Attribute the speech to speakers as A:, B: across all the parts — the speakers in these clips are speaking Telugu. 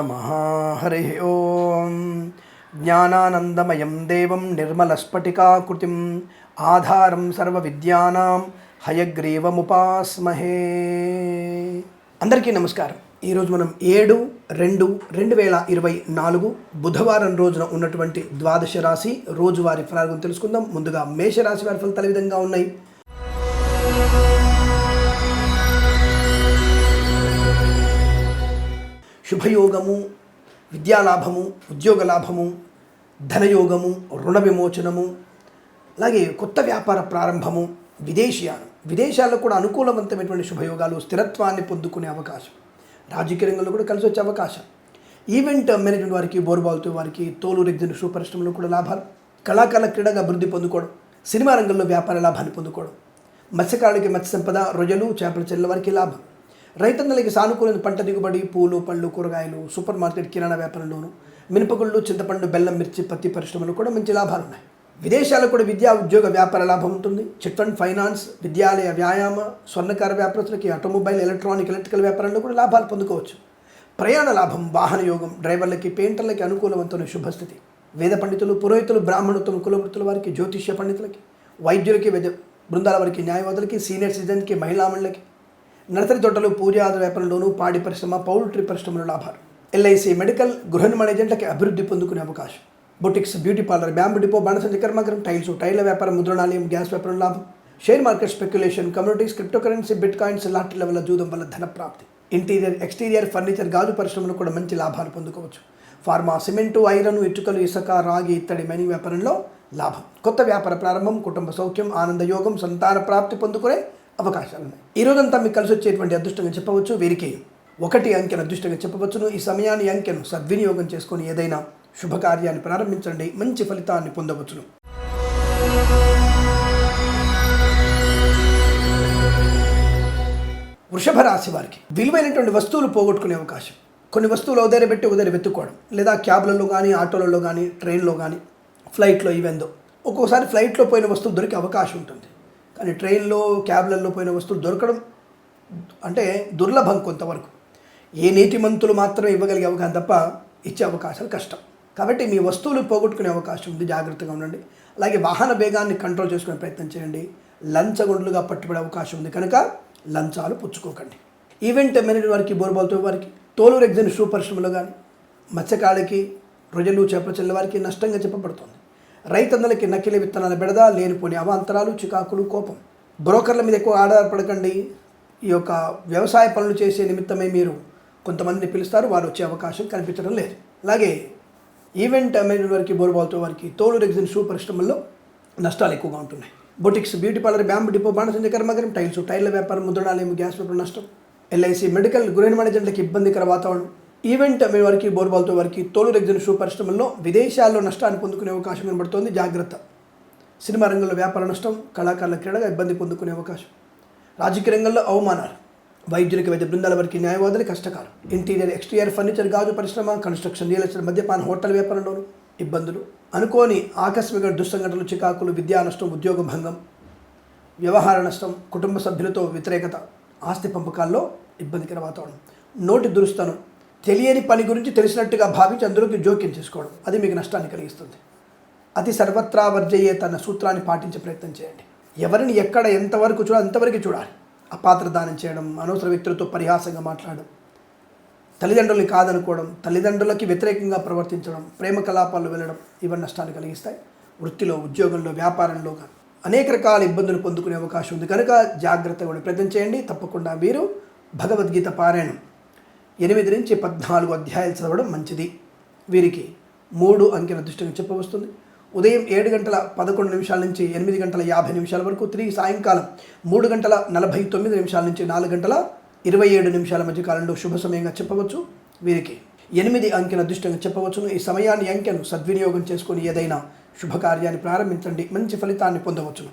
A: నమ హరి ఓం జ్ఞానానందమయం దేవం నిర్మలస్ఫటికాకృతిం ఆధారం సర్వ విద్యానాం హయగ్రీవముపాస్మహే అందరికీ నమస్కారం. ఈరోజు మనం ఏడు రెండు రెండు వేల ఇరవై నాలుగు బుధవారం రోజున ఉన్నటువంటి ద్వాదశ రాశి రోజువారి ఫలాలను తెలుసుకుందాం. ముందుగా మేషరాశి వారి ఫలితాలు విధంగా ఉన్నాయి. శుభయోగము విద్యాలాభము ఉద్యోగ లాభము ధనయోగము రుణ విమోచనము అలాగే కొత్త వ్యాపార ప్రారంభము విదేశీయానం విదేశాల్లో కూడా అనుకూలవంతమైనటువంటి శుభయోగాలు స్థిరత్వాన్ని పొందుకునే అవకాశం. రాజకీయ రంగంలో కూడా కలిసి వచ్చే అవకాశం. ఈవెంట్ మేనేజ్మెంట్ వారికి బోర్బాల్తో వారికి తోలు రెగ్జిన్ షూ పరిశ్రమలో కూడా లాభాలు. కళాకారుల క్రీడగా అభివృద్ధి పొందుకోవడం సినిమా రంగంలో వ్యాపార లాభాన్ని పొందుకోవడం. మత్స్యకారులకి మత్స్య సంపద రొయ్యలు చేపల చెల్ల వారికి లాభం. రైతన్నలకి సానుకూలమైన పంట దిగుబడి పూలు పళ్ళు కూరగాయలు సూపర్ మార్కెట్ కిరాణా వ్యాపారంలోను మినపగుళ్ళు చింతపండు బెల్లం మిర్చి పత్తి పరిశ్రమలు కూడా మంచి లాభాలు ఉన్నాయి. విదేశాల్లో కూడా విద్యా ఉద్యోగ వ్యాపార లాభం ఉంటుంది. చిట్ ఫండ్ ఫైనాన్స్ విద్యాలయ వ్యాయామ స్వర్ణకార వ్యాపారస్తులకి ఆటోమొబైల్ ఎలక్ట్రానిక్ ఎలక్ట్రికల్ వ్యాపారంలో కూడా లాభాలు పొందుకోవచ్చు. ప్రయాణ లాభం వాహన యోగం డ్రైవర్లకి పెయింటర్లకి అనుకూలవంతమైన శుభస్థితి. వేద పండితులు పురోహితులు బ్రాహ్మణోత్తమ కులవృత్తుల వారికి జ్యోతిష్య పండితులకి వైద్యులకి వేద బృందాల వారికి న్యాయవాదులకి సీనియర్ సిటిజన్కి మహిళామణులకి నర్సరీ తోటలు పూజాద వ్యాపారంలోనూ పాడి పరిశ్రమ పౌల్ట్రీ పరిశ్రమలో లాభాలు. ఎల్ఐసి మెడికల్ గృహ నిర్మాణ ఏజెంట్లకి అభివృద్ధి పొందుకునే అవకాశం. Boutiques beauty parlour bamboo depot బాణసంజ కర్మాగారం టైల్స్ టైర్ల వ్యాపారం ముద్రణాలయం గ్యాస్ వ్యాపారం లాభం. Share market speculation communities crypto currency bitcoins లాటరీల వల్ల జూదం వల్ల ధన ప్రాప్తి ఇంటీరియర్ ఎక్స్టీరియర్ ఫర్నిచర్ గాజు పరిశ్రమలో కూడా మంచి లాభాలు పొందుకోవచ్చు. ఫార్మా సిమెంటు ఐరన్ ఇటుకలు ఇసుక రాగి ఇత్తడి మనీ వ్యాపారంలో లాభం. కొత్త వ్యాపార ప్రారంభం కుటుంబ సౌఖ్యం ఆనంద యోగం సంతాన ప్రాప్తి పొందుకునే అవకాశాలు ఉన్నాయి. ఈ రోజంతా మీకు కలిసి వచ్చేటువంటి అదృష్టంగా చెప్పవచ్చు. వీరికి ఒకటి అంకెను అదృష్టంగా చెప్పవచ్చును. ఈ సమయాన్ని అంకెను సద్వినియోగం చేసుకొని ఏదైనా శుభకార్యాన్ని ప్రారంభించండి. మంచి ఫలితాన్ని పొందవచ్చును. వృషభ రాశి వారికి విలువైనటువంటి వస్తువులు పోగొట్టుకునే అవకాశం. కొన్ని వస్తువులు ఉదరబెట్టి పెట్టి ఉదయం వెతుక్కోవడం. లేదా క్యాబ్లలో కానీ ఆటోలలో కానీ ట్రైన్లో కానీ ఫ్లైట్లో ఇవెందో ఒక్కోసారి ఫ్లైట్లో పోయిన వస్తువు దొరికే అవకాశం ఉంటుంది. కానీ ట్రైన్లో క్యాబ్లలో పోయిన వస్తువులు దొరకడం అంటే దుర్లభం కొంతవరకు. ఏ నీతిమంతులు మాత్రమే ఇవ్వగలిగే అవకాశం తప్ప ఇచ్చే అవకాశాలు కష్టం. కాబట్టి మీ వస్తువులు పోగొట్టుకునే అవకాశం ఉంది. జాగ్రత్తగా ఉండండి. అలాగే వాహన వేగాన్ని కంట్రోల్ చేసుకునే ప్రయత్నం చేయండి. లంచగొండ్లుగా పట్టుబడే అవకాశం ఉంది కనుక లంచాలు పుచ్చుకోకండి. ఈవెంట్ మేనేజర్ వారికి బోర్బాల్తో వారికి తోలు ఎగ్జిన్ షూ పరిశ్రమలో కానీ మత్స్యకాళ్ళకి రొయ్యలు చేపల చెల్లె వారికి నష్టంగా చెప్పబడుతుంది. రైతన్నలకి నకిలీ విత్తనాల బెడద లేనిపోని అవాంతరాలు చికాకులు కోపం. బ్రోకర్ల మీద ఎక్కువ ఆధారపడకండి. ఈ యొక్క వ్యవసాయ పనులు చేసే నిమిత్తమే మీరు కొంతమందిని పిలుస్తారు. వారు వచ్చే అవకాశం కనిపించడం లేదు. అలాగే ఈవెంట్ మేనేజర్ వారికి బోర్బాల్తో వారికి తోలు రెగ్జిన్ షూ పరిశ్రమల్లో నష్టాలు ఎక్కువగా ఉంటున్నాయి. Boutiques beauty parlour bamboo depot బాణసంజ కర్మగరం టైల్స్ టైర్ల వ్యాపారం ముద్రణాలయం గ్యాస్ పేపర్ నష్టం ఎల్ఐసి మెడికల్ గృహ మేనేజర్లకు ఇబ్బందికర వాతావరణం. ఈవెంట్ మీ వారికి బోర్బాల్తో వారికి తోలు రెగ్జిన్ షూ పరిశ్రమల్లో విదేశాల్లో నష్టాన్ని పొందుకునే అవకాశం కనబడుతోంది. జాగ్రత్త. సినిమా రంగంలో వ్యాపార నష్టం కళాకారుల క్రీడగా ఇబ్బంది పొందుకునే అవకాశం. రాజకీయ రంగంలో అవమానాలు. వైద్యులకి వైద్య బృందాల వారికి న్యాయవాదులు కష్టకారం ఇంటీరియర్ ఎక్స్టీరియర్ ఫర్నిచర్ గాజు పరిశ్రమ కన్స్ట్రక్షన్ రియల్ ఎస్టేట్ మద్యపాన హోటల్ వ్యాపారంలోనూ ఇబ్బందులు. అనుకోని ఆకస్మిక దుస్సంఘటనలు చికాకులు విద్యా నష్టం ఉద్యోగ భంగం వ్యవహార నష్టం కుటుంబ సభ్యులతో వ్యతిరేకత ఆస్తి పంపకాల్లో ఇబ్బందికర వాతావరణం. నోటి దురుస్తనం తెలియని పని గురించి తెలిసినట్టుగా భావించి అందులోకి జోక్యం చేసుకోవడం. అది మీకు నష్టాన్ని కలిగిస్తుంది. అతి సర్వత్రా వర్జయ్యే తన సూత్రాన్ని పాటించే ప్రయత్నం చేయండి. ఎవరిని ఎక్కడ ఎంతవరకు చూడాలి అంతవరకు చూడాలి. అపాత్ర దానం చేయడం అనవసర వ్యక్తులతో పరిహాసంగా మాట్లాడడం తల్లిదండ్రుల్ని కాదనుకోవడం తల్లిదండ్రులకి వ్యతిరేకంగా ప్రవర్తించడం ప్రేమ కలాపాల్లో వెళ్ళడం ఇవన్నీ నష్టాన్ని కలిగిస్తాయి. వృత్తిలో ఉద్యోగంలో వ్యాపారంలో అనేక రకాల ఇబ్బందులు పొందుకునే అవకాశం ఉంది. కనుక జాగ్రత్తగా ప్రయత్నం చేయండి. తప్పకుండా మీరు భగవద్గీత పారాయణం ఎనిమిది నుంచి పద్నాలుగు అధ్యాయాలు చదవడం మంచిది. వీరికి మూడు అంకెల దృష్టిని చెప్పవస్తుంది ఉదయం ఏడు గంటల పదకొండు నిమిషాల నుంచి ఎనిమిది గంటల యాభై నిమిషాల వరకు తిరిగి సాయంకాలం మూడు గంటల నలభై తొమ్మిది నిమిషాల నుంచి నాలుగు గంటల ఇరవై ఏడు నిమిషాల మధ్య కాలంలో శుభ సమయంగా చెప్పవచ్చు. వీరికి ఎనిమిది అంకెల దృష్టంగా చెప్పవచ్చును. ఈ సమయాన్ని అంకెను సద్వినియోగం చేసుకొని ఏదైనా శుభకార్యాన్ని ప్రారంభించండి. మంచి ఫలితాన్ని పొందవచ్చును.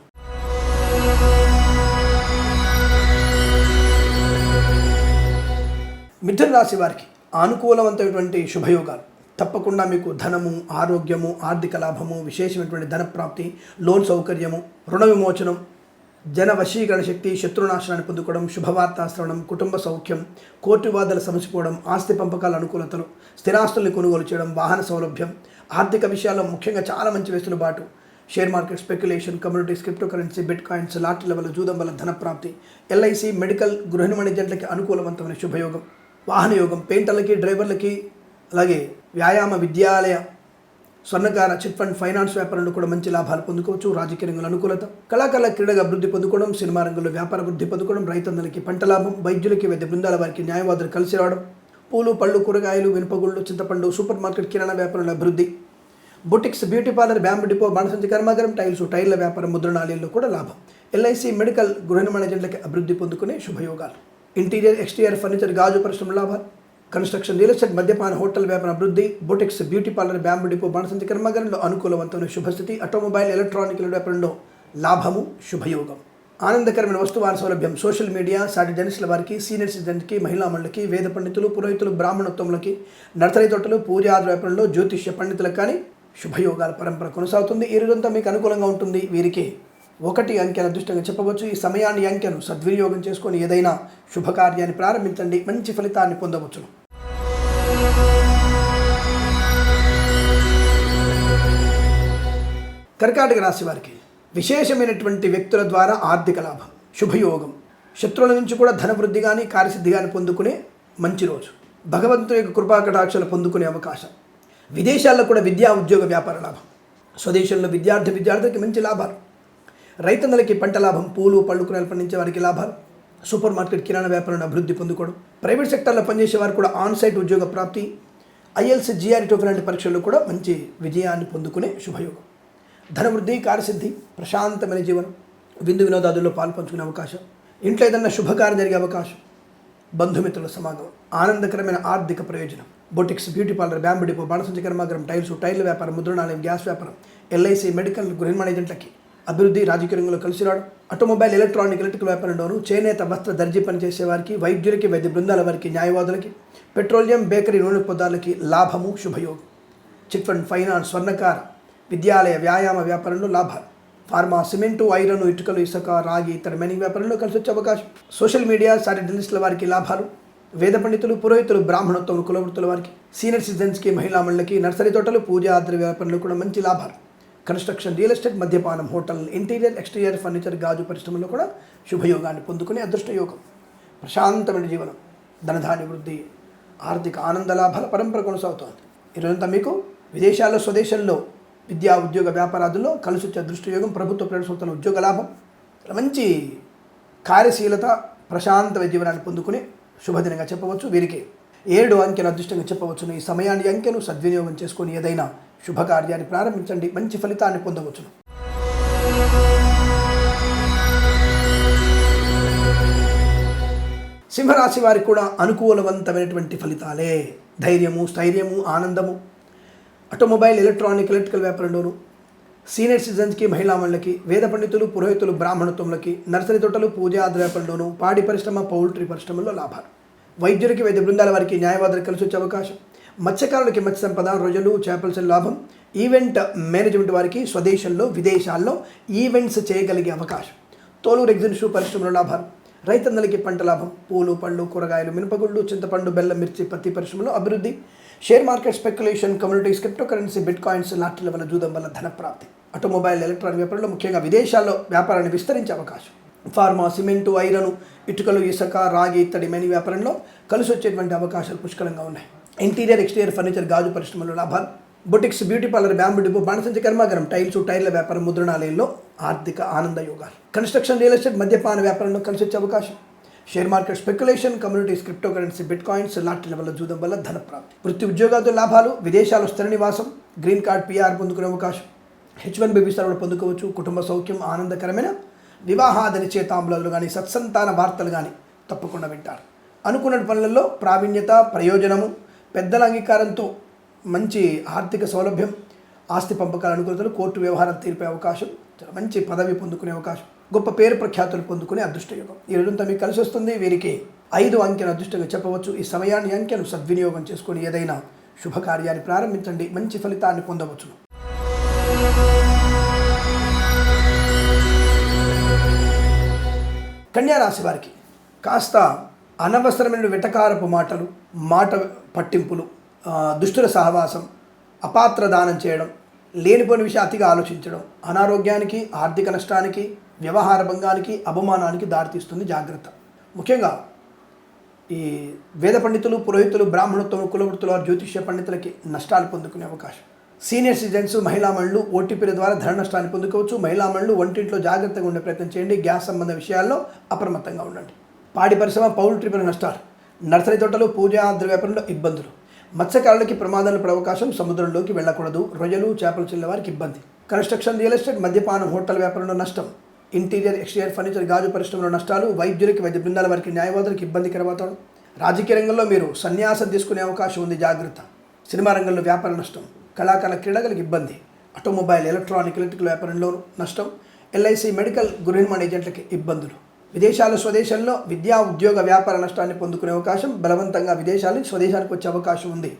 A: మిథున రాశి వారికి అనుకూలవంతమైనటువంటి శుభయోగాలు. తప్పకుండా మీకు ధనము ఆరోగ్యము ఆర్థిక లాభము విశేషమైనటువంటి ధన ప్రాప్తి లోన్ సౌకర్యము రుణ విమోచనం జన వశీకరణ శక్తి శత్రునాశనాన్ని పొందుకోవడం శుభవార్త శ్రవణం కుటుంబ సౌఖ్యం కోర్టు వాదనలు సమసిపోవడం ఆస్తి పంపకాల అనుకూలతలు స్థిరాస్తుల్ని కొనుగోలు చేయడం వాహన సౌలభ్యం ఆర్థిక విషయాల్లో ముఖ్యంగా చాలా మంచి వెసులుబాటు share market speculation communities crypto currency bitcoins లాటరీల వల్ల జూదం వల్ల ధన ప్రాప్తి ఎల్ఐసి మెడికల్ గృహిణి వాణిజ్యాలకి అనుకూలవంతమైన శుభయోగం. వాహన యోగం పెయింటర్లకి డ్రైవర్లకి అలాగే వ్యాయామ విద్యాలయ స్వర్ణకార చిట్ ఫండ్ ఫైనాన్స్ వ్యాపారంలో కూడా మంచి లాభాలు పొందుకోవచ్చు. రాజకీయ రంగంలో అనుకూలత. కళాకారుల క్రీడగా అభివృద్ధి పొందుకోవడం సినిమా రంగంలో వ్యాపార వృద్ధి పొందుకోవడం రైతన్నలకి పంట లాభం వైద్యులకి వైద్య బృందాల వారికి న్యాయవాదులు కలిసి రావడం పూలు పళ్ళు కూరగాయలు వెనుపగుళ్ళు చింతపండు సూపర్ మార్కెట్ కిరాణా వ్యాపారంలో అభివృద్ధి. Boutiques beauty parlour bamboo depot బాణసంచి కర్మాగారం టైల్స్ టైర్ల వ్యాపారం ముద్రణాలయంలో కూడా లాభం. ఎల్ఐసి మెడికల్ గృహిణి మేనేజెంట్లకి అభివృద్ధి పొందుకునే శుభయోగాలు. ఇంటీరియర్ ఎక్స్టీరియర్ ఫర్నిచర్ గాజు పరిశ్రమ లాభాలు కన్స్ట్రక్షన్ రియల్ ఎస్టేట్ మద్యపాన హోటల్ వ్యాపార అభివృద్ధి boutiques beauty parlour bamboo depot బాణసంతి కర్మాగారంలో అనుకూలవంతమైన శుభస్థితి ఆటోమొబైల్ ఎలక్ట్రానిక్ల వ్యాపారంలో లాభము శుభయోగం. ఆనందకరమైన వస్తువార సౌలభ్యం సోషల్ మీడియా సాటి వారికి సీనియర్ సిటిజన్కి మహిళా మండలికి వేద పండితులు పురోహితులు బ్రాహ్మణోత్తములకి నర్సరీ తోటలు పూజాది వ్యాపారంలో జ్యోతిష్య పండితులకు కానీ శుభయోగాల పరంపర కొనసాగుతుంది. ఈ రోజంతా మీకు అనుకూలంగా ఉంటుంది. వీరికి ఒకటి అంకెను అదృష్టంగా చెప్పవచ్చు. ఈ సమయాన్ని అంకెను సద్వినియోగం చేసుకొని ఏదైనా శుభకార్యాన్ని ప్రారంభించండి. మంచి ఫలితాన్ని పొందవచ్చును. కర్కాటక రాశి వారికి విశేషమైనటువంటి వ్యక్తుల ద్వారా ఆర్థిక లాభం శుభయోగం శత్రువుల నుంచి కూడా ధనవృద్ధి కానీ కార్యసిద్ధి కానీ పొందుకునే మంచి రోజు. భగవంతుని యొక్క కృపాకటాక్షలు పొందుకునే అవకాశం. విదేశాల్లో కూడా విద్యా ఉద్యోగ వ్యాపార లాభం. స్వదేశంలో విద్యార్థి విద్యార్థులకి మంచి లాభాలు. రైతన్నలకి పంట లాభం పూలు పళ్ళు కూరలు పండించే వారికి లాభాలు. సూపర్ మార్కెట్ కిరాణా వ్యాపారంలో అభివృద్ధి పొందుకోవడం. ప్రైవేట్ సెక్టర్లో పనిచేసే వారు కూడా ఆన్ సైట్ ఉద్యోగ ప్రాప్తి. ఐఎల్సి జిఆర్ఈ టోఫీ లాంటి పరీక్షల్లో కూడా మంచి విజయాన్ని పొందుకునే శుభయోగం. ధనవృద్ధి కార్యసిద్ధి ప్రశాంతమైన జీవనం విందు వినోదాదుల్లో పాల్పంచుకునే అవకాశం ఇంట్లో ఏదన్నా శుభకార్యం జరిగే అవకాశం బంధుమిత్రుల సమాగమం ఆనందకరమైన ఆర్థిక ప్రయోజనం boutiques beauty parlour bamboo depot బాణసంచి కర్మాగారం టైల్స్ టైర్ల వ్యాపారం ముద్రణాలయం గ్యాస్ వ్యాపారం ఎల్ఐసి మెడికల్ గృహ ఏజెంట్లకి అభివృద్ధి రాజకీయ రంగంలో కలిసి రావడం ఆటోమొబైల్ ఎలక్ట్రానిక్ ఎలక్ట్రికల్ వ్యాపారంలోను చేనేత వస్త్ర దర్జీ పనిచేసే వారికి వైద్యులకి వైద్య బృందాల వారికి న్యాయవాదులకి పెట్రోలియం బేకరీ నూనె పదార్థాలకి లాభము శుభయోగం. చిట్ ఫండ్ ఫైనాన్స్ స్వర్ణకార విద్యాలయ వ్యాయామ వ్యాపారంలో లాభాలు. ఫార్మా సిమెంటు ఐరన్ ఇటుకలు ఇసుక రాగి ఇతర మైనింగ్ వ్యాపారంలో కలిసి వచ్చే అవకాశం. సోషల్ మీడియా సాటి వారికి లాభాలు. వేద పండితులు పురోహితులు బ్రాహ్మణోత్తములు కులవృత్తుల వారికి. సీనియర్ సిటిజన్స్కి మహిళా మండలికి నర్సరీ తోటలు పూజా ఆద్ర వ్యాపారంలో కూడా మంచి లాభాలు. కన్స్ట్రక్షన్ రియల్ ఎస్టేట్ మద్యపానం హోటల్ ఇంటీరియర్ ఎక్స్టీరియర్ ఫర్నిచర్ గాజు పరిశ్రమలో కూడా శుభయోగాన్ని పొందుకునే అదృష్ట యోగం ప్రశాంతమైన జీవనం ధనధాన్య వృద్ధి ఆర్థిక ఆనంద లాభాల పరంపర కొనసాగుతోంది. ఈరోజంతా మీకు విదేశాల్లో స్వదేశంలో విద్యా ఉద్యోగ వ్యాపారాదుల్లో కలిసి వచ్చే ప్రభుత్వ ప్రైవేట్ సంస్థల ఉద్యోగ లాభం మంచి కార్యశీలత ప్రశాంతమైన జీవనాన్ని పొందుకునే శుభదినంగా చెప్పవచ్చు. వీరికి ఏడు అంకెను అదృష్టంగా చెప్పవచ్చును. ఈ సమయాన్ని అంకెను సద్వినియోగం చేసుకొని ఏదైనా శుభకార్యాన్ని ప్రారంభించండి. మంచి ఫలితాన్ని పొందవచ్చును. సింహరాశి వారికి కూడా అనుకూలవంతమైనటువంటి ఫలితాలే. ధైర్యము స్థైర్యము ఆనందము. ఆటోమొబైల్ ఎలక్ట్రానిక్ ఎలక్ట్రికల్ వ్యాపారంలోను సీనియర్ సిటిజన్స్కి మహిళా వేద పండితులు పురోహితులు బ్రాహ్మణత్వంలకి నర్సరీ తోటలు పూజా వ్యాపారంలోను పాడి పరిశ్రమ పౌల్ట్రీ పరిశ్రమలో లాభాలు. వైద్యులకి వైద్య బృందాల వారికి న్యాయవాదులు కలిసి వచ్చే అవకాశం. మత్స్యకారులకి మత్స్య సంపద రొయ్యలు చేపల లాభం ఈవెంట్ మేనేజ్మెంట్ వారికి స్వదేశంలో విదేశాల్లో ఈవెంట్స్ చేయగలిగే అవకాశం. తోలూరు ఎగ్జిబిషన్ పరిశ్రమలో లాభాలు. రైతన్నలకి పంట లాభం. పూలు పండ్లు కూరగాయలు మినపగుళ్ళు చింతపండు బెల్లం మిర్చి పత్తి పరిశ్రమలో అభివృద్ధి. Share market speculation communities crypto currency bitcoins లాటరీల వల్ల జూదం వల్ల ధనప్రాప్తి. ఆటోమొబైల్ ఎలక్ట్రానిక్ వ్యాపారంలో ముఖ్యంగా విదేశాల్లో వ్యాపారాన్ని విస్తరించే అవకాశం. ఫార్మా సిమెంటు ఐరను ఇటుకలు ఇసుక రాగి ఇత్తడి మెని వ్యాపారంలో కలిసి వచ్చేటువంటి అవకాశాలు పుష్కలంగా ఉన్నాయి. ఇంటీరియర్ ఎక్స్టీరియర్ ఫర్నిచర్ గాజు పరిశ్రమలో లాభాలు. Boutiques beauty parlour bamboo depot బాణసంచి కర్మాగారం టైల్స్ టైర్ల వ్యాపారం ముద్రణాలయంలో ఆర్థిక ఆనంద యోగాలు కన్స్ట్రక్షన్ రియల్ ఎస్టేట్ మద్యపాన వ్యాపారంలో కలిసి వచ్చే అవకాశం. Share market speculation communities crypto currency bitcoins లాటరీల వల్ల జూదం వల్ల ధన ప్రాప్తి వృత్తి ఉద్యోగాలతో లాభాలు విదేశాలు స్థిర నివాసం గ్రీన్ కార్డ్ పీఆర్ పొందుకునే అవకాశం. హెచ్ వన్ బి విస్తరణ పొందుకోవచ్చు. కుటుంబ సౌఖ్యం ఆనందకరమైన వివాహాద నిశ్చయితాంబులలో కానీ సత్సంతాన వార్తలు కానీ తప్పకుండా వింటారు. అనుకున్న పనులలో ప్రావీణ్యత ప్రయోజనము పెద్దల అంగీకారంతో మంచి ఆర్థిక సౌలభ్యం ఆస్తి పంపకాల అనుకూలతలు కోర్టు వ్యవహారం తీర్పే అవకాశం మంచి పదవి పొందుకునే అవకాశం గొప్ప పేరు ప్రఖ్యాతులు పొందుకునే అదృష్టయోగం. ఈ రోజంతా మీకు కలిసి వస్తుంది. వీరికి ఐదు అంకెను అదృష్టంగా చెప్పవచ్చు. ఈ సమయాన్ని అంకెను సద్వినియోగం చేసుకొని ఏదైనా శుభకార్యాన్ని ప్రారంభించండి. మంచి ఫలితాన్ని పొందవచ్చును. కన్యారాశి వారికి కాస్త అనవసరమైన వెటకారపు మాటలు మాట పట్టింపులు దుష్టుల సహవాసం అపాత్ర దానం చేయడం లేనిపోని విషయం అతిగా ఆలోచించడం అనారోగ్యానికి ఆర్థిక నష్టానికి వ్యవహార భంగానికి అవమానానికి దారితీస్తుంది జాగ్రత్త. ముఖ్యంగా ఈ వేద పండితులు పురోహితులు బ్రాహ్మణత్వం కులవృత్తుల వారు జ్యోతిష్య పండితులకి నష్టాలు పొందుకునే అవకాశం. సీనియర్ సిటిజన్స్ మహిళా మహిళలు ఓటీపీల ద్వారా ధన నష్టాన్ని పొందుకోవచ్చు. మహిళా మహిళలు వంటింట్లో జాగ్రత్తగా ఉండే ప్రయత్నం చేయండి. గ్యాస్ సంబంధ విషయాల్లో అప్రమత్తంగా ఉండండి. పాడి పరిశ్రమ పౌల్ట్రీ పైన నష్టాలు. నర్సరీ తోటలు పూజా ద్రవ్యాపారంలో ఇబ్బందులు. మత్స్యకారులకి ప్రమాదాలు పడే అవకాశం సముద్రంలోకి వెళ్ళకూడదు. రొయ్యలు చేపలు చెల్లే వారికి ఇబ్బంది. కన్స్ట్రక్షన్ రియల్ ఎస్టేట్ మద్యపానం హోటల్ వ్యాపారంలో నష్టం. ఇంటీరియర్ ఎక్స్టీరియర్ ఫర్నిచర్ గాజు పరిశ్రమలో నష్టాలు వైద్యులకి వైద్య బృందాల వారికి న్యాయవాదులకు ఇబ్బందికర వాతావరణం. రాజకీయ రంగంలో మీరు సన్యాసం తీసుకునే అవకాశం ఉంది జాగ్రత్త. సినిమా రంగంలో వ్యాపార నష్టం. కళాకాల క్రీడలకు ఇబ్బంది. ఆటోమొబైల్ ఎలక్ట్రానిక్ ఎలక్ట్రికల్ వ్యాపారంలో నష్టం. ఎల్ఐసి మెడికల్ గృహ ఏజెంట్లకి ఇబ్బందులు. విదేశాలు స్వదేశంలో విద్యా ఉద్యోగ వ్యాపార నష్టాన్ని పొందుకునే అవకాశం బలవంతంగా విదేశాల స్వదేశానికి వచ్చే అవకాశం ఉంది.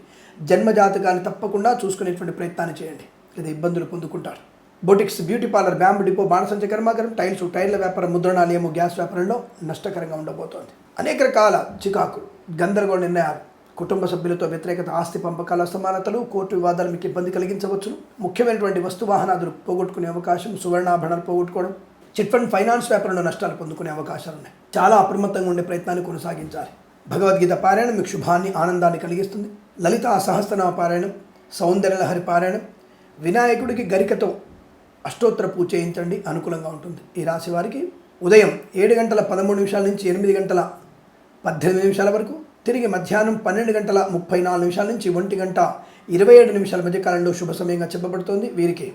A: జన్మజాతకాన్ని తప్పకుండా చూసుకునేటువంటి ప్రయత్నాన్ని చేయండి. లేదా ఇబ్బందులు పొందుకుంటారు. Boutiques beauty parlour bamboo depot బాణసంచ కర్మాగారం టైల్స్ టైర్ల వ్యాపారం ముద్రణాలయము గ్యాస్ వ్యాపారంలో నష్టకరంగా ఉండబోతోంది. అనేక రకాల చికాకులు గందరగోళ నిర్ణయాలు కుటుంబ సభ్యులతో వ్యతిరేకత ఆస్తి పంపకాల అసమానతలు కోర్టు వివాదాలు మీకు ఇబ్బంది కలిగించవచ్చును. ముఖ్యమైనటువంటి వస్తు వాహనాదులు పోగొట్టుకునే అవకాశం సువర్ణాభరణాలు పోగొట్టుకోవడం చిట్ ఫండ్ ఫైనాన్స్ వ్యాపారంలో నష్టాలు పొందుకునే అవకాశాలు ఉన్నాయి. చాలా అప్రమత్తంగా ఉండే ప్రయత్నాన్ని కొనసాగించాలి. భగవద్గీత పారాయణం మీకు శుభాన్ని ఆనందాన్ని కలిగిస్తుంది. లలిత సహస్రనామ పారాయణం సౌందర్యలహరి పారాయణం వినాయకుడికి గరికతో అష్టోత్తర పూజ చేయించండి అనుకూలంగా ఉంటుంది. ఈ రాశి వారికి ఉదయం ఏడు గంటల పదమూడు నిమిషాల నుంచి ఎనిమిది గంటల పద్దెనిమిది నిమిషాల వరకు తిరిగి మధ్యాహ్నం పన్నెండు గంటల ముప్పై నాలుగు నిమిషాల నుంచి ఒంటి గంట ఇరవై ఏడు నిమిషాల మధ్య కాలంలో శుభ సమయంగా చెప్పబడుతోంది. వీరికి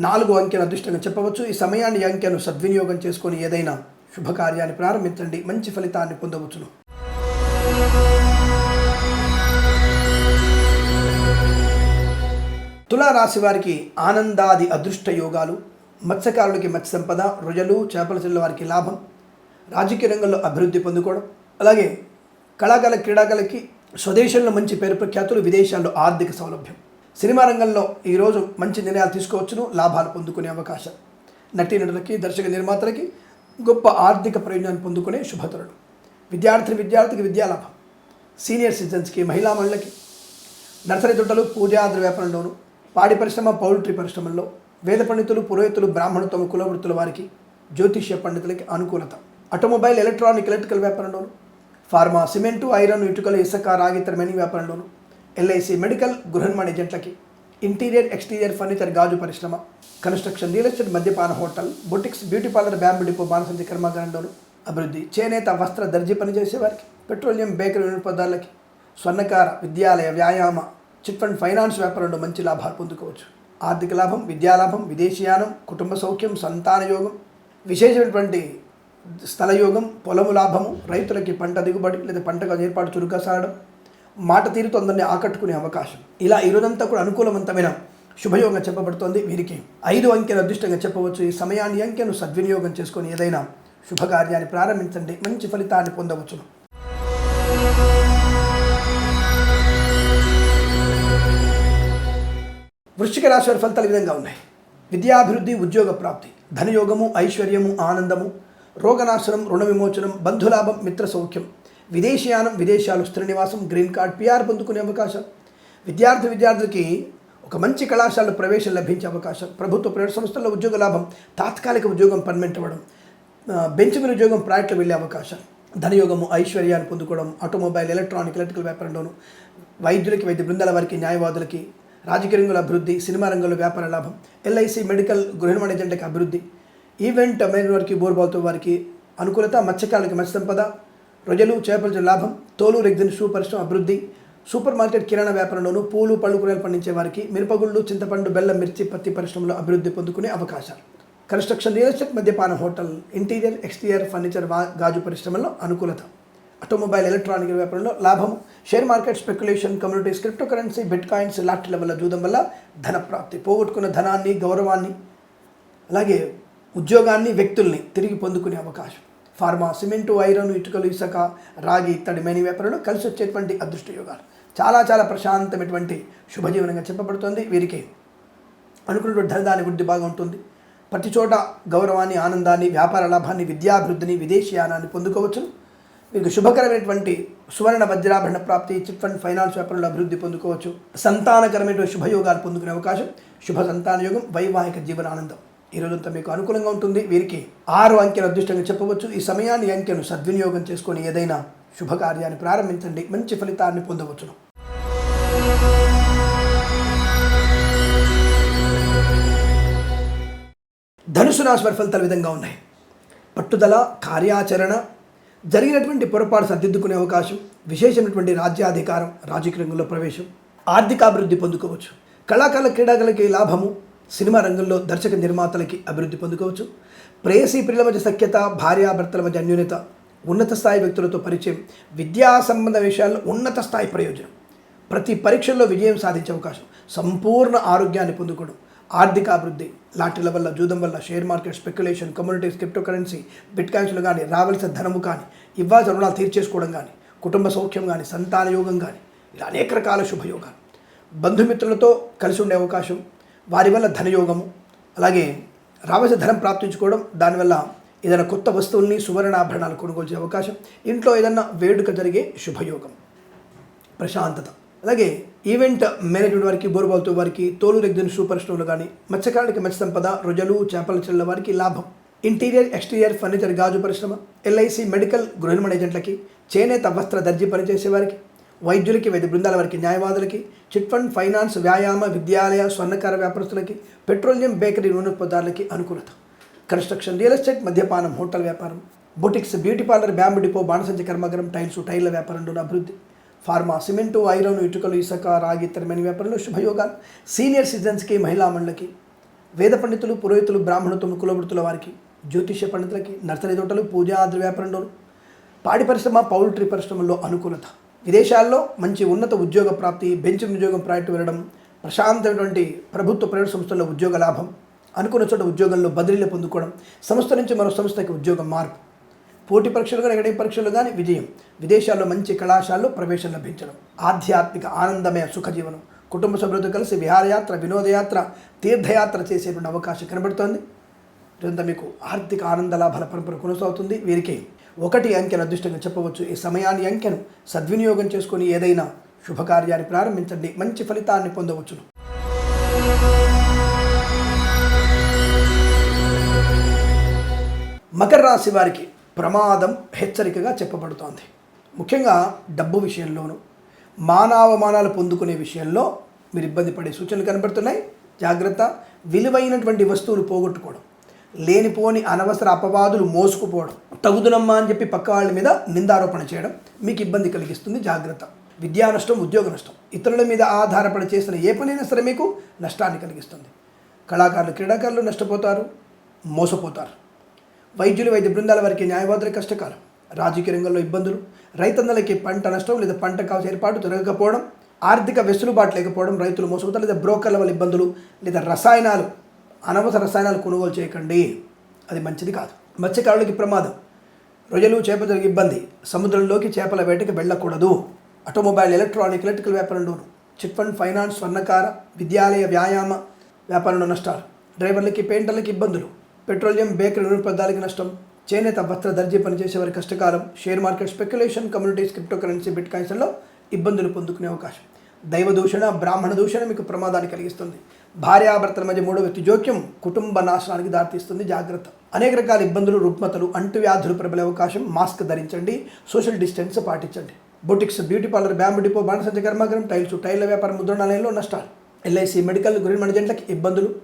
A: నాలుగు అంకెను అదృష్టంగా చెప్పవచ్చు. ఈ సమయాన్ని అంకెను సద్వినియోగం చేసుకొని ఏదైనా శుభకార్యాన్ని ప్రారంభించండి. మంచి ఫలితాన్ని పొందవచ్చును. తులారాశి వారికి ఆనందాది అదృష్ట యోగాలు మత్స్యకారులకి మత్స్య సంపద రొయ్యలు చేపల చెల్ల వారికి లాభం రాజకీయ రంగంలో అభివృద్ధి పొందుకోవడం అలాగే కళాకాల క్రీడాకాలకి స్వదేశంలో మంచి పేరు ప్రఖ్యాతులు విదేశాల్లో ఆర్థిక సౌలభ్యం. సినిమా రంగంలో ఈరోజు మంచి నిర్ణయాలు తీసుకోవచ్చును లాభాలు పొందుకునే అవకాశం. నటీనటులకి దర్శక నిర్మాతలకి గొప్ప ఆర్థిక ప్రయోజనాన్ని పొందుకునే శుభతరుడు. విద్యార్థి విద్యార్థికి విద్యాలాభం సీనియర్ సిటిజన్స్కి మహిళా మహిళలకి. నర్సరీ తోటలు పూజాద్ర వ్యాపారంలోను పాడి పరిశ్రమ పౌల్ట్రీ పరిశ్రమల్లో వేద పండితులు పురోహితులు బ్రాహ్మణత్వం కులవృత్తుల వారికి జ్యోతిష్య పండితులకి అనుకూలత. ఆటోమొబైల్ ఎలక్ట్రానిక్ ఎలక్ట్రికల్ వ్యాపారంలోను ఫార్మా సిమెంటు ఐరన్ ఇటుకలు ఇసుక రాగితర మెనీ వ్యాపారంలోను ఎల్ఐసి మెడికల్ గృహ నిర్మాణ ఏజెంట్లకి ఇంటీరియర్ ఎక్స్టీరియర్ ఫర్నిచర్ గాజు పరిశ్రమ కన్స్ట్రక్షన్ రియల్ ఎస్టేట్ మద్యపాన hotel boutiques beauty parlour bamboo depot బాణసంచి కర్మాగారంలోను అభివృద్ధి చేనేత వస్త్ర దర్జీ పనిచేసే వారికి పెట్రోలియం బేకరీ పదార్థాలకి స్వర్ణకార విద్యాలయ వ్యాయామ చిట్ ఫండ్ ఫైనాన్స్ వ్యాపారంలో మంచి లాభాలు పొందుకోవచ్చు. ఆర్థిక లాభం విద్యాలాభం విదేశీయానం కుటుంబ సౌఖ్యం సంతాన యోగం విశేషమైనటువంటి స్థలయోగం పొలము లాభము రైతులకి పంట దిగుబడి లేదా పంటగా ఏర్పాటు చురుగ్గా సాగడం మాట తీరుతో అందరినీ ఆకట్టుకునే అవకాశం. ఇలా ఈ రోజంతా కూడా అనుకూలవంతమైన శుభయోగం చెప్పబడుతోంది వీరికి. ఐదు అంకెలు అదృష్టంగా చెప్పవచ్చు. ఈ సమయాన్ని అంకెను సద్వినియోగం చేసుకొని ఏదైనా శుభకార్యాన్ని ప్రారంభించండి. మంచి ఫలితాన్ని పొందవచ్చును. వృశ్చిక రాశి వారి ఫలితాలు విధంగా ఉన్నాయి. విద్యాభివృద్ధి ఉద్యోగ ప్రాప్తి ధనయోగము ఐశ్వర్యము ఆనందము రోగనాశనం రుణ విమోచనం బంధులాభం మిత్ర సౌఖ్యం విదేశీయానం విదేశాలు స్థిర నివాసం గ్రీన్ కార్డ్ పిఆర్ పొందుకునే అవకాశం. విద్యార్థి విద్యార్థులకి ఒక మంచి కళాశాలలో ప్రవేశం లభించే అవకాశం. ప్రభుత్వ ప్రైవేట్ సంస్థల్లో ఉద్యోగ లాభం తాత్కాలిక ఉద్యోగం పర్మనెంట్ అవ్వడం బెంచ్ మీద ఉద్యోగం ప్రాజెక్టులు వెళ్ళే అవకాశం. ధనయోగము ఐశ్వర్యాన్ని పొందుకోవడం ఆటోమొబైల్ ఎలక్ట్రానిక్ ఎలక్ట్రికల్ వ్యాపారంలోను వైద్యులకి వైద్య బృందాల వారికి న్యాయవాదులకి రాజకీయ రంగంలో అభివృద్ధి సినిమా రంగంలో వ్యాపార లాభం ఎల్ఐసి మెడికల్ గృహ నిర్మాణ అభివృద్ధి ఈవెంట్ మేనేజ్ వారికి బోర్బాల్తో వారికి అనుకూలత మత్స్యకారులకి మత్స్య సంపద రొయ్యలు చేపల లాభం తోలు రెగ్జిన్ షూ పరిశ్రమ అభివృద్ధి సూపర్ మార్కెట్ కిరాణా వ్యాపారంలోనూ పూలు పళ్ళు కూరగాయలు పండించే వారికి మిరపగుళ్ళు చింతపండు బెల్లం మిర్చి పత్తి పరిశ్రమలో అభివృద్ధి పొందుకునే అవకాశాలు. కన్స్ట్రక్షన్ రియల్ ఎస్టేట్ మద్యపాన హోటల్ ఇంటీరియర్ ఎక్స్టీరియర్ ఫర్నిచర్ వా- గాజు పరిశ్రమలో అనుకూలత. ఆటోమొబైల్ ఎలక్ట్రానిక్ వ్యాపారంలో లాభం. Share market speculation communities crypto currency bitcoins లాటరీల వల్ల జూదం వల్ల ధన ప్రాప్తి పోగొట్టుకున్న ధనాన్ని గౌరవాన్ని అలాగే ఉద్యోగాన్ని వ్యక్తుల్ని తిరిగి పొందుకునే అవకాశం. ఫార్మా సిమెంటు ఐరన్ ఇటుకలు ఇసుక రాగి ఇత్తడి మేని వ్యాపారంలో కలిసి వచ్చేటువంటి అదృష్ట యోగాలు చాలా చాలా ప్రశాంతమైనటువంటి శుభజీవనంగా చెప్పబడుతుంది. వీరికి అనుకున్నటువంటి ధనదాని వృద్ధి బాగా ఉంటుంది. ప్రతి చోట గౌరవాన్ని ఆనందాన్ని వ్యాపార లాభాన్ని విద్యాభివృద్ధిని విదేశీయానాన్ని పొందుకోవచ్చును మీకు శుభకరమైనటువంటి సువర్ణ వజ్రాభరణ ప్రాప్తి చిట్ ఫండ్ ఫైనాన్స్ వ్యాపారంలో అభివృద్ధి పొందుకోవచ్చు. సంతానకరమైనటువంటి శుభయోగాలు పొందుకునే అవకాశం శుభ సంతాన యోగం వైవాహిక జీవన ఆనందం ఈరోజంతా మీకు అనుకూలంగా ఉంటుంది. వీరికి ఆరు అంకెలు అదృష్టంగా చెప్పవచ్చు. ఈ సమయాన్ని అంకెను సద్వినియోగం చేసుకొని ఏదైనా శుభకార్యాన్ని ప్రారంభించండి. మంచి ఫలితాన్ని పొందవచ్చును. ధనుసు రాశి వారి ఫలితాలు విధంగా ఉన్నాయి. పట్టుదల కార్యాచరణ జరిగినటువంటి పొరపాటు సర్దిద్దుకునే అవకాశం విశేషమైనటువంటి రాజ్యాధికారం రాజకీయ రంగంలో ప్రవేశం ఆర్థికాభివృద్ధి పొందుకోవచ్చు. కళాకారుల క్రీడాకారులకి లాభము సినిమా రంగంలో దర్శక నిర్మాతలకి అభివృద్ధి పొందుకోవచ్చు. ప్రేయసీ ప్రియుల మధ్య సఖ్యత భార్యాభర్తల మధ్య అన్యూన్యత ఉన్నత స్థాయి వ్యక్తులతో పరిచయం విద్యా సంబంధ విషయాల్లో ఉన్నత స్థాయి ప్రయోజనం. ప్రతి పరీక్షల్లో విజయం సాధించే అవకాశం సంపూర్ణ ఆరోగ్యాన్ని పొందుకోవడం ఆర్థిక అభివృద్ధి లాటరీల వల్ల జూదం వల్ల share market speculation communities crypto currency bit కాయిన్స్లు కానీ రావాల్సిన ధనము కానీ ఇవ్వాల్సిన రుణాలు తీర్చేసుకోవడం కానీ కుటుంబ సౌఖ్యం కానీ సంతాన యోగం కానీ ఇలా అనేక రకాల శుభయోగాలు. బంధుమిత్రులతో కలిసి ఉండే అవకాశం వారి వల్ల ధనయోగము అలాగే రావాల్సిన ధనం ప్రాప్తించుకోవడం దానివల్ల ఏదైనా కొత్త వస్తువుల్ని సువర్ణాభరణాలు కొనుగోలు చేసే అవకాశం ఇంట్లో ఏదైనా వేడుక జరిగే శుభయోగం ప్రశాంతత. అలాగే ఈవెంట్ మేనేజ్మెంట్ వారికి బోరుబాల్తో వారికి తోలు రెగ్జన్ సూపర్ పరిశ్రమలు కానీ మత్స్యకారులకి మత్స్య సంపద రొజలు చేపల చెల్ల వారికి లాభం. ఇంటీరియర్ ఎక్స్టీరియర్ ఫర్నిచర్ గాజు పరిశ్రమ ఎల్ఐసి మెడికల్ గృహనిర్మాణ ఏజెంట్లకి చేనేత వస్త్ర దర్జీ పనిచేసే వారికి వైద్యులకి వైద్య బృందాల వారికి న్యాయవాదులకి చిట్ ఫండ్ ఫైనాన్స్ వ్యాయామ విద్యాలయ స్వర్ణకార వ్యాపారస్తులకి పెట్రోలియం బేకరీ నూనె ఉత్పత్తులకి అనుకూలత. కన్స్ట్రక్షన్ రియల్ ఎస్టేట్ మద్యపానం హోటల్ వ్యాపారం boutiques beauty parlour bamboo depot బాణసంచ కర్మాగారం టైల్స్ టైర్ల వ్యాపారంలో అభివృద్ధి. ఫార్మా సిమెంటు ఐరన్ ఇటుకలు ఇసుక రాగి ఇతరమైన వ్యాపారంలో శుభయోగాలు. సీనియర్ సిటిజన్స్కి మహిళా మండలకి వేద పండితులు పురోహితులు బ్రాహ్మణత్వం కులవృత్తుల వారికి జ్యోతిష్య పండితులకి నర్సరీ తోటలు పూజా ఆద్ర వ్యాపారంలో పాడి పరిశ్రమ పౌల్ట్రీ పరిశ్రమల్లో అనుకూలత. విదేశాల్లో మంచి ఉన్నత ఉద్యోగ ప్రాప్తి బెంచ్ ఉద్యోగం ప్రాజెక్టు వెళ్ళడం ప్రశాంతమైనటువంటి ప్రభుత్వ ప్రైవేట్ సంస్థల్లో ఉద్యోగ లాభం అనుకున్న చోట ఉద్యోగంలో బదిలీలు పొందుకోవడం సంస్థ నుంచి మరో సంస్థకి ఉద్యోగం మార్పు. పోటీ పరీక్షలు కానీ ఎకడమిక్ పరీక్షలు కానీ విజయం. విదేశాల్లో మంచి కళాశాలలో ప్రవేశం లభించడం. ఆధ్యాత్మిక ఆనందమయ సుఖజీవనం. కుటుంబ సభ్యులతో కలిసి విహారయాత్ర వినోదయాత్ర తీర్థయాత్ర చేసేటువంటి అవకాశం కనబడుతోంది. ఇదంతా మీకు ఆర్థిక ఆనంద లాభాల పరంపర కొనసాగుతుంది. వీరికి ఒకటి అంకెను అదృష్టంగా చెప్పవచ్చు. ఈ సమయాన్ని అంకెను సద్వినియోగం చేసుకొని ఏదైనా శుభకార్యాన్ని ప్రారంభించండి. మంచి ఫలితాన్ని పొందవచ్చును. మకర రాశి వారికి ప్రమాదం హెచ్చరికగా చెప్పబడుతోంది. ముఖ్యంగా డబ్బు విషయంలోనూ మానవమానాలు పొందుకునే విషయంలో మీరు ఇబ్బంది పడే సూచనలు కనబడుతున్నాయి. జాగ్రత్త విలువైనటువంటి వస్తువులు పోగొట్టుకోవడం. లేనిపోని అనవసర అపవాదులు మోసుకుపోవడం తగుదునమ్మా అని చెప్పి పక్క వాళ్ళ మీద నిందారోపణ చేయడం మీకు ఇబ్బంది కలిగిస్తుంది. జాగ్రత్త. విద్యా నష్టం ఉద్యోగ నష్టం ఇతరుల మీద ఆధారపడి చేసిన ఏ పనైనా సరే మీకు నష్టాన్ని కలిగిస్తుంది. కళాకారులు క్రీడాకారులు నష్టపోతారు మోసపోతారు. వైద్యులు వైద్య బృందాల వారికి న్యాయవాదుల కష్టకాలం రాజకీయ రంగంలో ఇబ్బందులు రైతన్నలకి పంట నష్టం లేదా పంట కావాల్సిన ఏర్పాటు జరగకపోవడం ఆర్థిక వెసులుబాటు లేకపోవడం రైతులు మోసపోతారు లేదా బ్రోకర్ల వల్ల ఇబ్బందులు లేదా రసాయనాలు అనవసర రసాయనాలు కొనుగోలు చేయకండి. అది మంచిది కాదు. మత్స్యకారులకి ప్రమాదం. రొయ్యలు చేపలకు ఇబ్బంది. సముద్రంలోకి చేపల వేటకి వెళ్ళకూడదు. ఆటోమొబైల్ ఎలక్ట్రానిక్ ఎలక్ట్రికల్ వ్యాపారంలోను చిట్ ఫండ్ ఫైనాన్స్ స్వర్ణకార విద్యాలయ వ్యాయామ వ్యాపారంలో నష్టాలు. డ్రైవర్లకి పెయింటర్లకి ఇబ్బందులు. పెట్రోలియం బేకరీ నూనె పదార్థాలకి నష్టం. చేనేత వస్త్ర దర్జీ పనిచేసే వారి కష్టకాలం. Share market speculation communities crypto currency bit కాయిన్స్లో ఇబ్బందులు పొందుకునే అవకాశం. దైవ దూషణ బ్రాహ్మణ దూషణ మీకు ప్రమాదాన్ని కలిగిస్తుంది. భార్యాభర్తల మధ్య మూడో వ్యక్తి జోక్యం కుటుంబ నాశనానికి దారితీస్తుంది. జాగ్రత్త. అనేక రకాల ఇబ్బందులు రుగ్మతలు అంటువ్యాధులు ప్రబలే అవకాశం. మాస్క్ ధరించండి. సోషల్ డిస్టెన్స్ పాటించండి. Boutiques beauty parlour bamboo depot బాణసంచ కర్మాగారం టైల్స్ టైర్ల వ్యాపారం ముద్రణాలయంలో నష్టాలు. ఎల్ఐసి మెడికల్ గ్రీన్ మణిజెంట్లకి ఇబ్బందులు.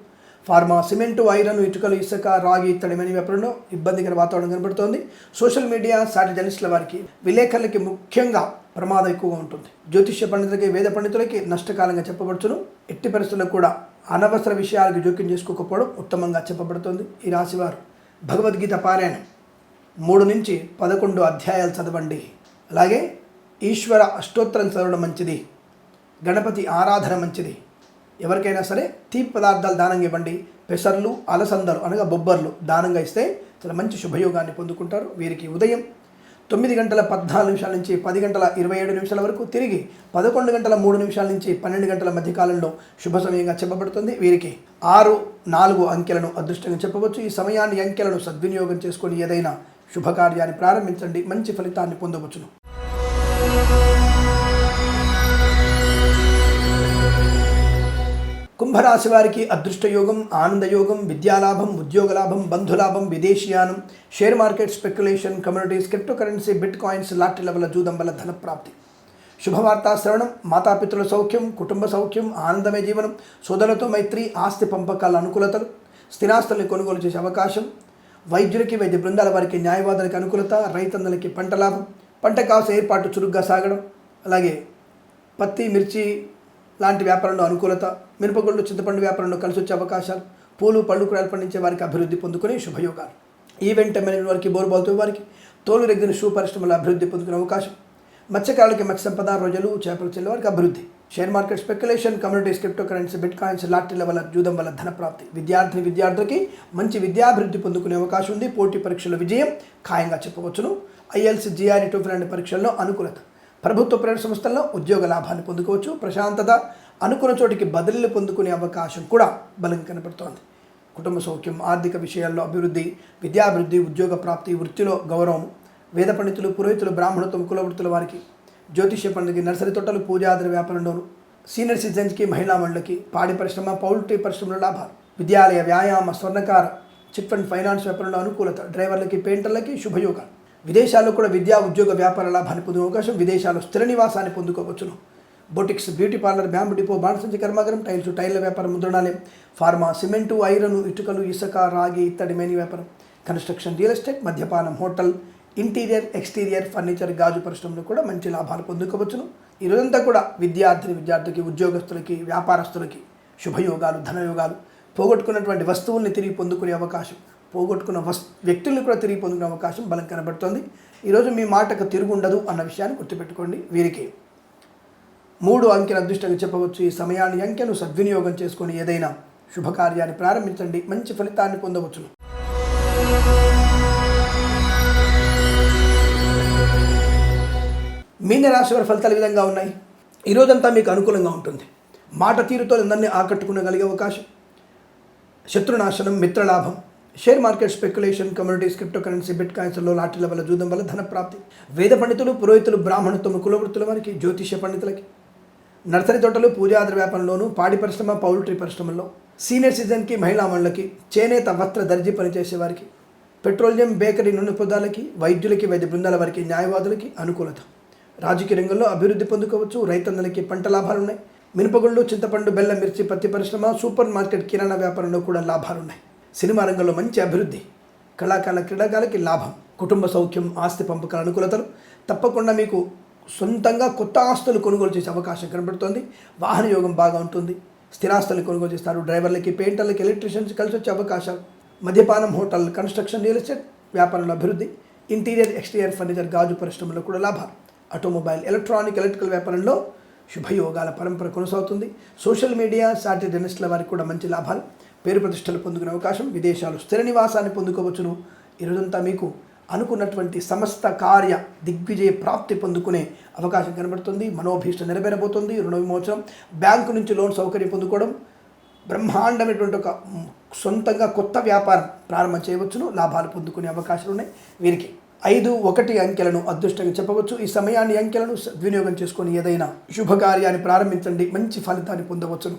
A: ఫార్మా సిమెంటు ఐరన్ ఇటుకలు ఇసుక రాగి ఇత్తడి మని వ్యాపారంలో ఇబ్బందికర వాతావరణం కనబడుతోంది. సోషల్ మీడియా సాటి జర్నలిస్టుల వారికి విలేకరులకి ముఖ్యంగా ప్రమాదం ఎక్కువగా ఉంటుంది. జ్యోతిష్య పండితులకి వేద పండితులకి నష్టకాలంగా చెప్పబడుచును. ఎట్టి పరిస్థితుల్లో కూడా అనవసర విషయాలకు జోక్యం చేసుకోకపోవడం ఉత్తమంగా చెప్పబడుతుంది ఈ రాశివారు. భగవద్గీత పారాయణం మూడు నుంచి పదకొండు అధ్యాయాలు చదవండి. అలాగే ఈశ్వర అష్టోత్తరం చదవడం మంచిది. గణపతి ఆరాధన మంచిది. ఎవరికైనా సరే తీపి పదార్థాలు దానంగా ఇవ్వండి. పెసర్లు అలసందలు అనగా బొబ్బర్లు దానంగా ఇస్తే చాలా మంచి శుభయోగాన్ని పొందుకుంటారు. వీరికి ఉదయం తొమ్మిది గంటల పద్నాలుగు నిమిషాల నుంచి పది గంటల ఇరవై ఏడు నిమిషాల వరకు తిరిగి పదకొండు గంటల మూడు నిమిషాల నుంచి పన్నెండు గంటల మధ్యకాలంలో శుభ సమయంగా చెప్పబడుతుంది. వీరికి ఆరు నాలుగు అంకెలను అదృష్టంగా చెప్పవచ్చు. ఈ సమయాన్ని అంకెలను సద్వినియోగం చేసుకొని ఏదైనా శుభకార్యాన్ని ప్రారంభించండి. మంచి ఫలితాన్ని పొందవచ్చును. కుంభరాశి వారికి అదృష్టయోగం ఆనందయోగం విద్యాలాభం ఉద్యోగలాభం బంధులాభం విదేశీయానం share market speculation communities crypto currency bitcoins లాటరీల వల్ల జూదం వల్ల ధనప్రాప్తి. శుభవార్తా శ్రవణం మాతాపితృల సౌఖ్యం కుటుంబ సౌఖ్యం ఆనందమే జీవనం సోదరులతో మైత్రి ఆస్తి పంపకాల అనుకూలతలు స్థిరాస్తుల్ని కొనుగోలు చేసే అవకాశం వైద్యులకి వైద్య బృందాల వారికి న్యాయవాదులకి అనుకూలత రైతన్నలకి పంట లాభం పంట కాసు ఏర్పాటు చురుగ్గా సాగడం అలాగే పత్తి మిర్చి లాంటి వ్యాపారంలో అనుకూలత మినపగుళ్ళు చింతపండు వ్యాపారంలో కలిసి వచ్చే అవకాశాలు పూలు పళ్ళు కూరలు పండించే వారికి అభివృద్ధి పొందుకునే శుభయోగాలు. ఈవెంట్ మేనేజ్ వారికి బోరుబాల్తో వారికి తోలు రెగ్గిన షూ పరిశ్రమల అభివృద్ధి పొందుకునే అవకాశం. మత్స్యకారులకి మత్స్య సంపద రోజులు చేపలు చెల్లె వారికి అభివృద్ధి. Share market speculation communities crypto currency bitcoins లాటరీల వల్ల జూదం వల్ల ధన ప్రాప్తి. విద్యార్థిని విద్యార్థులకి మంచి విద్యాభివృద్ధి పొందుకునే అవకాశం ఉంది. పోటీ పరీక్షల విజయం ఖాయంగా చెప్పవచ్చును. ఐఎల్సి జిఆర్ఈ టూ లాంటి పరీక్షల్లో అనుకూలత. ప్రభుత్వ ప్రైవేట్ సంస్థల్లో ఉద్యోగ లాభాన్ని పొందుకోవచ్చు. ప్రశాంతత అనుకున్న చోటికి బదిలీలు పొందుకునే అవకాశం కూడా బలంగా కనబడుతోంది కుటుంబ సౌఖ్యం ఆర్థిక విషయాల్లో అభివృద్ధి విద్యాభివృద్ధి ఉద్యోగ ప్రాప్తి వృత్తిలో గౌరవం వేద పండితులు పురోహితులు బ్రాహ్మణత్వం కులవృత్తుల వారికి జ్యోతిష్య పండుగకి నర్సరీ తోటలు పూజాదర వ్యాపారంలోను సీనియర్ సిటిజన్స్కి మహిళా మండలికి పాడి పరిశ్రమ పౌల్ట్రీ పరిశ్రమలో లాభాలు విద్యాలయ వ్యాయామ స్వర్ణకార చిట్ ఫండ్ ఫైనాన్స్ వ్యాపారంలో అనుకూలత డ్రైవర్లకి పెయింటర్లకి శుభయోగాలు. విదేశాల్లో కూడా విద్యా ఉద్యోగ వ్యాపార లాభాన్ని పొందే అవకాశం విదేశాల్లో స్థిర నివాసాన్ని పొందుకోవచ్చును. Boutiques beauty parlour bamboo depot బాణసంచి కర్మాగారం టైల్స్ టైర్ల వ్యాపారం ముద్రణాలయం ఫార్మా సిమెంటు ఐరన్ ఇటుకలు ఇసుక రాగి ఇత్తడి మేని వ్యాపారం కన్స్ట్రక్షన్ రియల్ ఎస్టేట్ మద్యపానం హోటల్ ఇంటీరియర్ ఎక్స్టీరియర్ ఫర్నిచర్ గాజు పరిశ్రమలో కూడా మంచి లాభాలు పొందుకోవచ్చును. ఈ రోజంతా కూడా విద్యార్థిని విద్యార్థికి ఉద్యోగస్తులకి వ్యాపారస్తులకి శుభయోగాలు ధనయోగాలు పోగొట్టుకున్నటువంటి వస్తువుల్ని తిరిగి పొందుకునే అవకాశం పోగొట్టుకున్న వస్ వ్యక్తుల్ని కూడా తిరిగి పొందుకునే అవకాశం బలం కనబడుతోంది. ఈరోజు మీ మాటకు తిరుగుండదు అన్న విషయాన్ని గుర్తుపెట్టుకోండి వీరికి. మూడు అంకెల అదృష్టంగా చెప్పవచ్చు. ఈ సమయాన్ని అంకెను సద్వినియోగం చేసుకొని ఏదైనా శుభకార్యాన్ని ప్రారంభించండి. మంచి ఫలితాన్ని పొందవచ్చును. మీన రాశి వారి ఫలితాలు విధంగా ఉన్నాయి. ఈ రోజంతా మీకు అనుకూలంగా ఉంటుంది. మాట తీరుతో అందరినీ ఆకట్టుకునగలిగే అవకాశం. శత్రునాశనం మిత్రలాభం share market speculation communities crypto currency bit కాయిన్స్లో లాటరీల వల్ల జూదం వల్ల ధన ప్రాప్తి. వేద పండితులు పురోహితులు బ్రాహ్మణత్వం కులవృత్తుల వారికి జ్యోతిష్య పండితులకి. నర్సరీ తోటలు పూజాద్ర వ్యాపారంలోనూ పాడి పరిశ్రమ పౌల్ట్రీ పరిశ్రమల్లో. సీనియర్ సిటిజన్కి మహిళా మండలకి చేనేత వస్త్ర దర్జీ పనిచేసే వారికి. పెట్రోలియం బేకరీ నూనె పదాలకి వైద్యులకి వైద్య బృందాల వారికి న్యాయవాదులకి అనుకూలత. రాజకీయ రంగంలో అభివృద్ధి పొందుకోవచ్చు రైతన్నలకి పంట లాభాలు ఉన్నాయి మినపగుళ్ళు చింతపండు బెల్లం మిర్చి పత్తి పరిశ్రమ సూపర్ మార్కెట్ కిరాణా వ్యాపారంలో కూడా లాభాలు ఉన్నాయి సినిమా రంగంలో మంచి అభివృద్ధి. కళాకారుల క్రీడాకారులకి లాభం. కుటుంబ సౌఖ్యం ఆస్తి పంపకాల అనుకూలతలు. తప్పకుండా మీకు సొంతంగా కొత్త ఆస్తులు కొనుగోలు చేసే అవకాశం కనబడుతోంది. వాహన యోగం బాగా ఉంటుంది. స్థిరాస్తులు కొనుగోలు చేస్తారు. డ్రైవర్లకి పెయింటర్లకి ఎలక్ట్రీషియన్స్ కలిసి వచ్చే అవకాశాలు. మద్యపానం హోటల్ కన్స్ట్రక్షన్ రియల్ ఎస్టేట్ వ్యాపారంలో అభివృద్ధి. ఇంటీరియర్ ఎక్స్టీరియర్ ఫర్నిచర్ గాజు పరిశ్రమలో కూడా లాభాలు. ఆటోమొబైల్ ఎలక్ట్రానిక్ ఎలక్ట్రికల్ వ్యాపారంలో శుభయోగాల పరంపర కొనసాగుతుంది. సోషల్ మీడియా సాటి జర్నలిస్టుల వారికి కూడా మంచి లాభాలు. పేరు ప్రతిష్టలు పొందుకునే అవకాశం విదేశాలు స్థిర నివాసాన్ని పొందుకోవచ్చును. ఈరోజంతా మీకు అనుకున్నటువంటి సమస్త కార్య దిగ్విజయ ప్రాప్తి పొందుకునే అవకాశం కనబడుతుంది. మనోభీష్ట నెరవేరబోతుంది. రుణ విమోచనం బ్యాంకు నుంచి లోన్ సౌకర్యం పొందుకోవడం బ్రహ్మాండమైనటువంటి ఒక సొంతంగా కొత్త వ్యాపారం ప్రారంభం చేయవచ్చును. లాభాలు పొందుకునే అవకాశాలు ఉన్నాయి. వీరికి ఐదు ఒకటి అంకెలను అదృష్టంగా చెప్పవచ్చు. ఈ సమయాన్ని అంకెలను వినియోగం చేసుకొని ఏదైనా శుభకార్యాన్ని ప్రారంభించండి. మంచి ఫలితాన్ని పొందవచ్చును.